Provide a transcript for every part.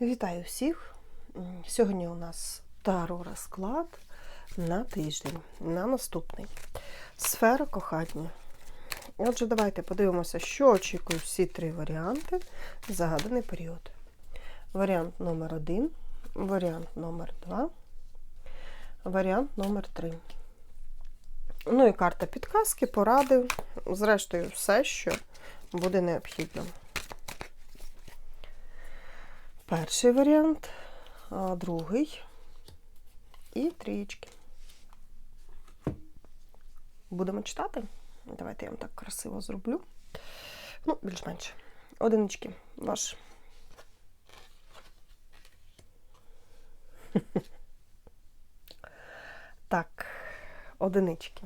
Вітаю всіх! Сьогодні у нас таро розклад на тиждень, на наступний. Сфера кохання. Отже, давайте подивимося, що очікують всі три варіанти в загаданий період. Варіант номер один, варіант номер два, варіант номер три. Ну і карта підказки, поради, зрештою, все, що буде необхідно. Перший варіант, а другий і трієчки. Будемо читати. Давайте я вам так красиво зроблю. Ну, більш-менш. Одинички. Ваш. Так, одинички.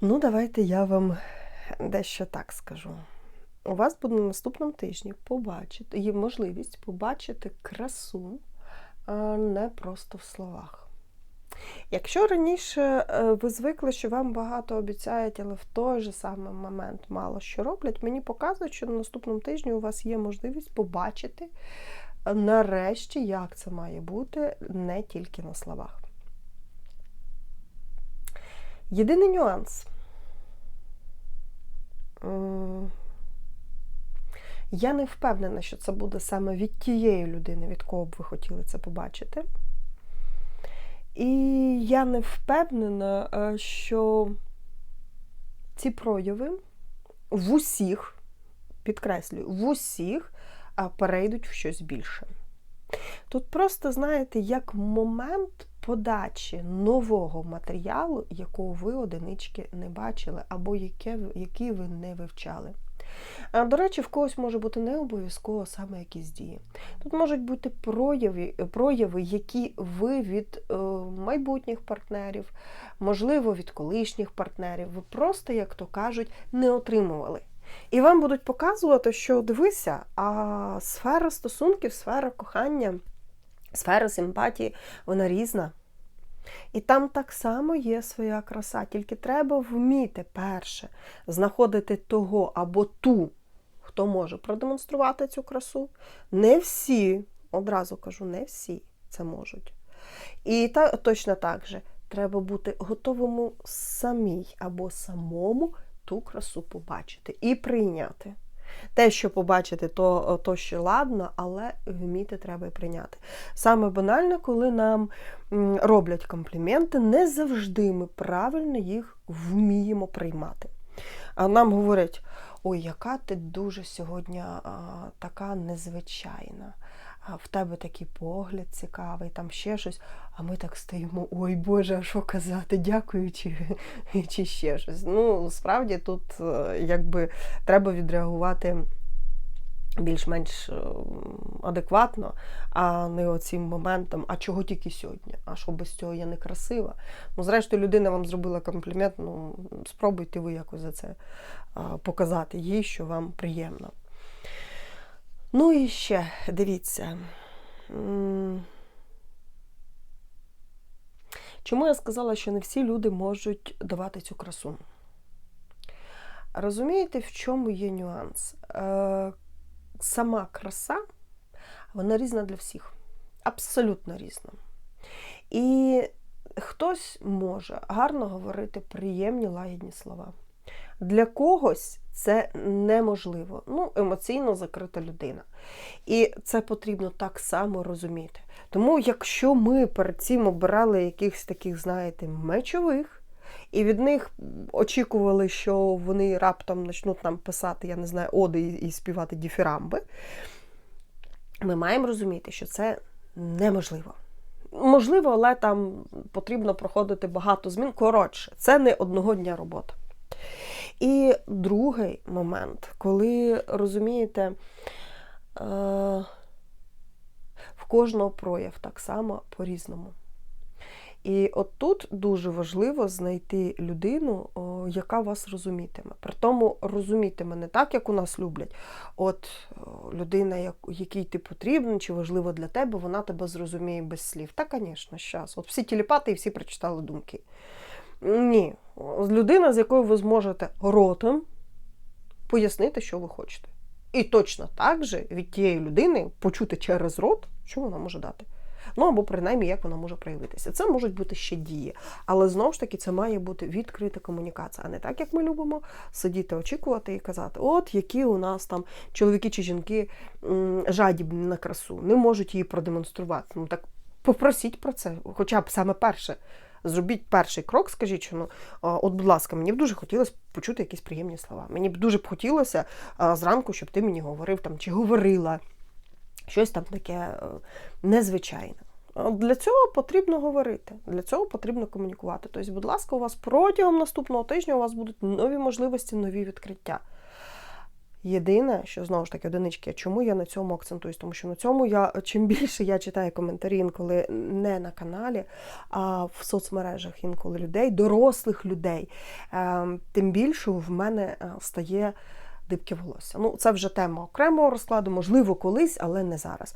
Ну, давайте я вам дещо так скажу. У вас буде на наступному тижні побачити, є можливість побачити красу не просто в словах. Якщо раніше е, ви звикли, що вам багато обіцяють, але в той же самий момент мало що роблять, мені показують, що на наступному тижні у вас є можливість побачити е, нарешті, як це має бути, не тільки на словах. Єдиний нюанс. Я не впевнена, що це буде саме від тієї людини, від кого б ви хотіли це побачити. І я не впевнена, е, що ці прояви в усіх, підкреслюю, в усіх перейдуть в щось більше. Тут просто, знаєте, як момент подачі нового матеріалу, якого ви одинички не бачили, або яке, який ви не вивчали. До речі, в когось може бути не обов'язково саме якісь дії. Тут можуть бути прояви, прояви які ви від е, майбутніх партнерів, можливо, від колишніх партнерів, ви просто, як то кажуть, не отримували. І вам будуть показувати, що дивися, а сфера стосунків, сфера кохання, сфера симпатії, вона різна. І там так само є своя краса, тільки треба вміти перше знаходити того або ту, хто може продемонструвати цю красу. Не всі, одразу кажу, не всі це можуть. І та, точно так же треба бути готовому самій або самому ту красу побачити і прийняти. Те, що побачити, то то ще ладно, але вміти треба і прийняти. Саме банально, коли нам роблять компліменти, не завжди ми правильно їх вміємо приймати. А нам говорять, ой, яка ти дуже сьогодні а, така незвичайна в тебе такий погляд цікавий, там ще щось, а ми так стоїмо, ой Боже, а що казати, дякую, чи, чи ще щось. Ну, справді тут е, якби треба відреагувати. Більш-менш е, адекватно, а не оцим моментом, а чого тільки сьогодні? А що без цього я не красива? Ну, зрештою, людина вам зробила комплімент, ну спробуйте ви якось за це показати їй, що вам приємно. Ну і ще, дивіться. Чому я сказала, що не всі люди можуть давати цю красу? Розумієте, в чому є нюанс? Е, сама краса, вона різна для всіх. Абсолютно різна. І хтось може гарно говорити приємні лагідні слова. Для когось це неможливо. Ну, емоційно закрита людина. І це потрібно так само розуміти. Тому, якщо ми перед цим обирали якихось таких, знаєте, мечових, і від них очікували, що вони раптом почнуть нам писати, я не знаю, оди і співати діфірамби, ми маємо розуміти, що це неможливо. Можливо, але там потрібно проходити багато змін. Коротше, це не одного дня робота. І другий момент, коли розумієте, е, в кожного прояв так само по-різному. І от тут дуже важливо знайти людину, яка вас розумітиме. При тому розумітиме не так, як у нас люблять. От людина, якій ти потрібен, чи важливо для тебе, вона тебе зрозуміє без слів. Та, звісно, зараз. От всі телепати і всі прочитали думки. Ні. Людина, з якою ви зможете ротом пояснити, що ви хочете. І точно так же від тієї людини почути через рот, що вона може дати. Ну або принаймні, як вона може проявитися. Це можуть бути ще дії. Але знову ж таки, це має бути відкрита комунікація, а не так, як ми любимо сидіти, очікувати і казати, от які у нас там чоловіки чи жінки жадібні на красу, не можуть її продемонструвати. Ну так попросіть про це, хоча б саме перше. Зробіть перший крок, скажіть, що ну от, будь ласка, мені б дуже хотілося почути якісь приємні слова. Мені б дуже б хотілося зранку, щоб ти мені говорив там чи говорила щось там таке е, незвичайне. Для цього потрібно говорити, для цього потрібно комунікувати. Тобто, будь ласка, у вас протягом наступного тижня у вас будуть нові можливості, нові відкриття. Єдине, що знову ж таки одинички, чому я на цьому акцентуюсь? Тому що на цьому я чим більше я читаю коментарі інколи не на каналі, а в соцмережах інколи людей, дорослих людей, е, тим більше в мене е, стає дибки волосся. Ну, це вже тема окремого розкладу, можливо, колись, але не зараз.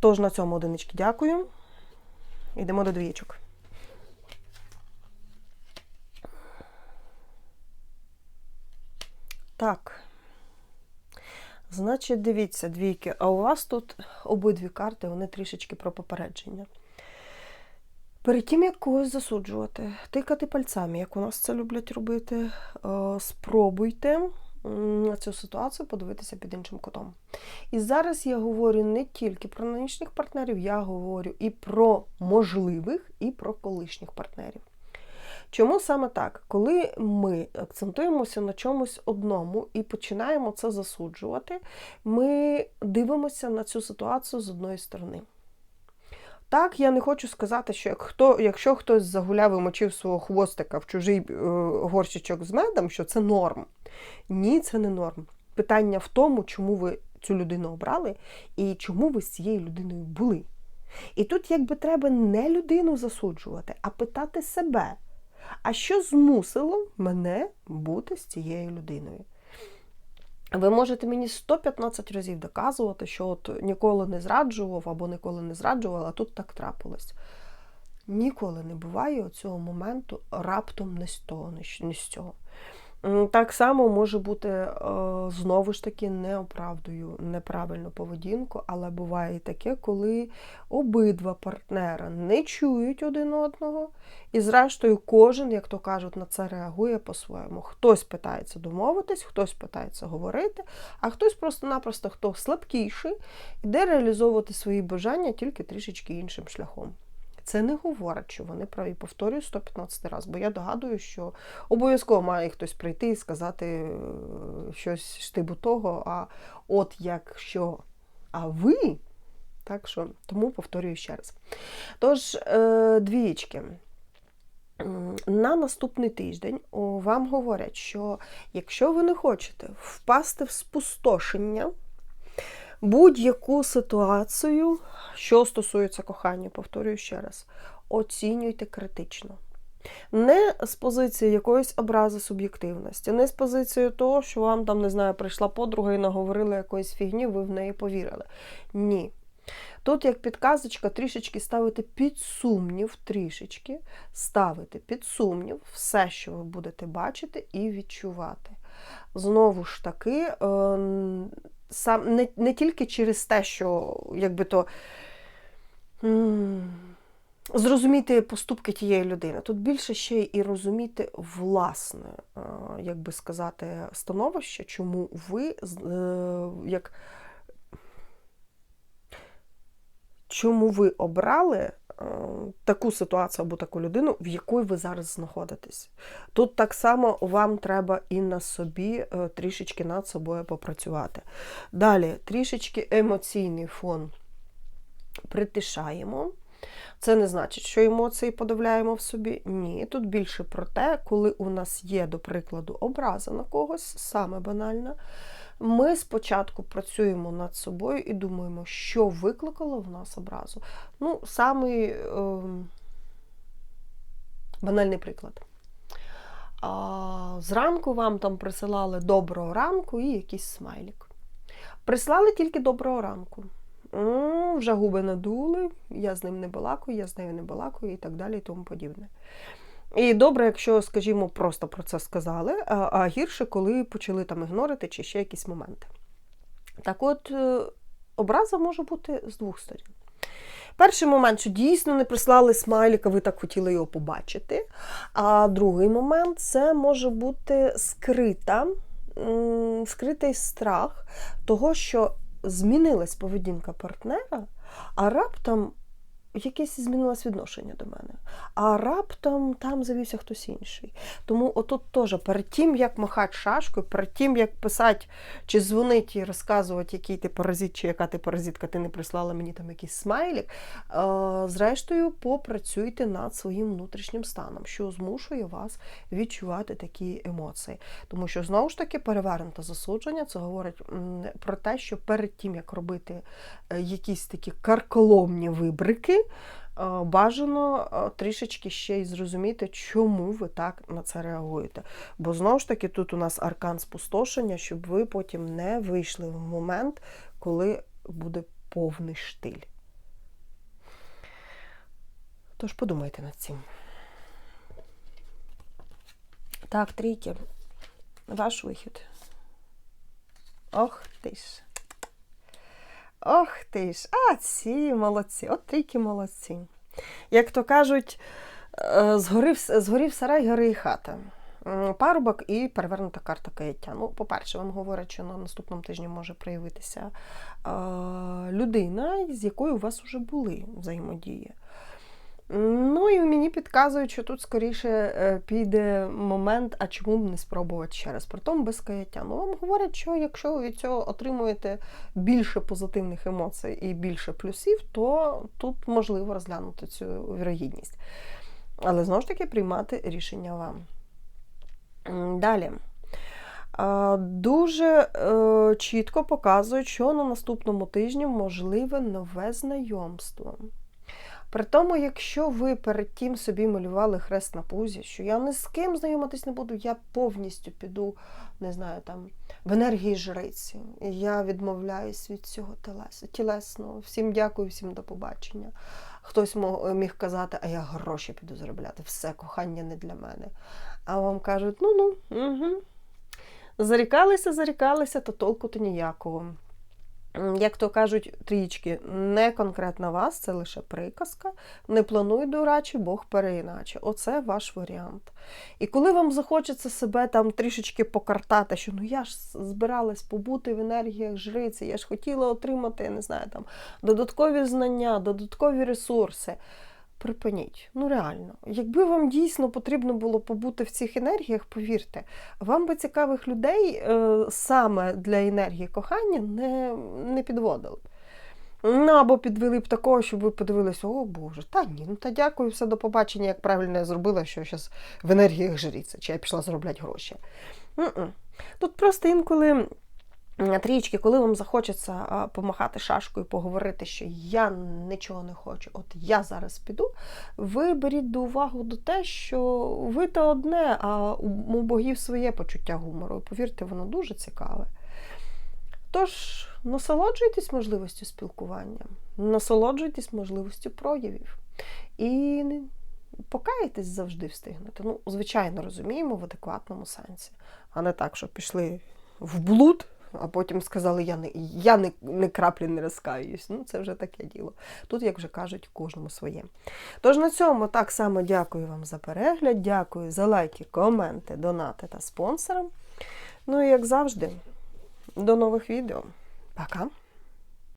Тож на цьому одинички дякую. Йдемо до двічок. Так. Значить, дивіться, двійки. А у вас тут обидві карти, вони трішечки про попередження. Перед тим, як когось засуджувати, тикати пальцями, як у нас це люблять робити, спробуйте на цю ситуацію подивитися під іншим кутом. І зараз я говорю не тільки про нинішніх партнерів, я говорю і про можливих, і про колишніх партнерів. Чому саме так? Коли ми акцентуємося на чомусь одному і починаємо це засуджувати, ми дивимося на цю ситуацію з одної сторони. Так, я не хочу сказати, що як хто, якщо хтось загуляв і мочив свого хвостика в чужий е, горщичок з медом, що це норм. Ні, це не норм. Питання в тому, чому ви цю людину обрали і чому ви з цією людиною були. І тут, якби треба не людину засуджувати, а питати себе, а що змусило мене бути з цією людиною? Ви можете мені 115 разів доказувати, що от ніколи не зраджував або ніколи не зраджувала, а тут так трапилось. Ніколи не буває цього моменту раптом не з того, не з цього. Так само може бути е, знову ж таки не оправдую неправильну поведінку, але буває і таке, коли обидва партнера не чують один одного, і, зрештою, кожен, як то кажуть, на це реагує по-своєму. Хтось питається домовитись, хтось питається говорити, а хтось просто-напросто хто слабкіший, іде реалізовувати свої бажання тільки трішечки іншим шляхом. Це не говорить, що вони праві. Повторюю 115 разів, бо я догадую, що обов'язково має хтось прийти і сказати е, щось штибу того, а от якщо, а ви, так що, тому повторюю ще раз. Тож, е, двієчки. На наступний тиждень вам говорять, що якщо ви не хочете впасти в спустошення, будь-яку ситуацію, що стосується кохання, повторюю ще раз, оцінюйте критично. Не з позиції якоїсь образи суб'єктивності, не з позиції того, що вам там, не знаю, прийшла подруга і наговорила якоїсь фігні, ви в неї повірили. Ні. Тут, як підказочка, трішечки ставити під сумнів, трішечки ставити під сумнів все, що ви будете бачити і відчувати. Знову ж таки, ем, сам не не тільки через те, що якби то зрозуміти поступки тієї людини. Тут більше ще і розуміти власне, як би сказати, становище, чому ви е, як чому ви обрали Е, таку ситуацію або таку людину, в якій ви зараз знаходитесь. Тут так само вам треба і на собі е, трішечки над собою попрацювати. Далі, трішечки емоційний фон притишаємо. Це не значить, що емоції подавляємо в собі. Ні, тут більше про те, коли у нас є, до прикладу, образа на когось, саме банальна. Ми спочатку працюємо над собою і думаємо, що викликало в нас образу. Ну, самий е, банальний приклад. А, Зранку вам там присилали доброго ранку і якийсь смайлік. Прислали тільки доброго ранку. Вже губи надули, я з ним не балакаю, я з нею не балакаю і так далі, і тому подібне. І добре, якщо, скажімо, просто про це сказали, а гірше, коли почали там ігнорити чи ще якісь моменти. Так от, е, образа може бути з двох сторін. Перший момент, що дійсно не прислали смайліка, ви так хотіли його побачити. А другий момент це може бути скрита, скритий страх того, що змінилась поведінка партнера, а раптом якесь змінилось відношення до мене. А раптом там завівся хтось інший. Тому отут теж перед тим, як махати шашкою, перед тим, як писати чи дзвонити і розказувати, який ти паразит, чи яка ти паразитка, ти не прислала мені там якийсь смайлік. Е, Зрештою, попрацюйте над своїм внутрішнім станом, що змушує вас відчувати такі емоції. Тому що знову ж таки перевернуте засудження це говорить про те, що перед тим, як робити е, якісь такі карколомні вибрики, е, бажано е, трішечки ще й зрозуміти, чому ви так на це реагуєте. Бо знову ж таки, тут у нас аркан спустошення, щоб ви потім не вийшли в момент, коли буде повний штиль. Тож подумайте над цим. Так, трійки. Ваш вихід. Ох ти ж. Ох ти ж. А, ці молодці. От тільки молодці. Як то кажуть, е, згорів, згорів сарай, гори і хата. Парубок і перевернута карта каяття. Ну, по-перше, вам говорять, що на наступному тижні може проявитися е, людина, з якою у вас вже були взаємодії. Ну і мені підказують, що тут скоріше е, піде момент, а чому б не спробувати ще раз. Притом без каяття. Ну вам говорять, що якщо ви від цього отримуєте більше позитивних емоцій і більше плюсів, то тут можливо розглянути цю вірогідність. Але знову ж таки приймати рішення вам. Далі. Дуже е, чітко показують, що на наступному тижні можливе нове знайомство. При тому, якщо ви перед тим собі малювали хрест на пузі, що я ні з ким знайомитись не буду, я повністю піду, не знаю, там, в енергії жриці. Я відмовляюсь від цього тілесного. Всім дякую, всім до побачення. Хтось міг казати, а я гроші піду заробляти. Все, кохання не для мене. А вам кажуть, ну-ну, угу. зарікалися, зарікалися, то толку то ніякого. Як то кажуть трічки, не конкретно вас, це лише приказка. Не плануй дурачі, Бог переіначе. Оце ваш варіант. І коли вам захочеться себе там трішечки покартати, що ну я ж збиралась побути в енергіях жриці, я ж хотіла отримати, я не знаю, там додаткові знання, додаткові ресурси. Припиніть, ну реально, якби вам дійсно потрібно було побути в цих енергіях, повірте, вам би цікавих людей е, саме для енергії кохання не, не підводили. Ну, або підвели б такого, щоб ви подивилися, о Боже, та ні, ну та дякую, все до побачення, як правильно я зробила, що зараз в енергіях жріться, чи я пішла заробляти гроші. М-м. Тут просто інколи трічки, коли вам захочеться помахати шашкою, поговорити, що я нічого не хочу, от я зараз піду, ви беріть до уваги до те, що ви то одне, а у богів своє почуття гумору. Повірте, воно дуже цікаве. Тож, насолоджуйтесь можливістю спілкування, насолоджуйтесь можливістю проявів. І покаятись завжди встигнете. Ну, звичайно, розуміємо в адекватному сенсі, а не так, що пішли в блуд, а потім сказали, я не, я не, не краплі не розкаюсь. Ну, це вже таке діло. Тут, як вже кажуть, кожному своє. Тож на цьому так само дякую вам за перегляд, дякую за лайки, коменти, донати та спонсорам. Ну і як завжди, до нових відео. Пока!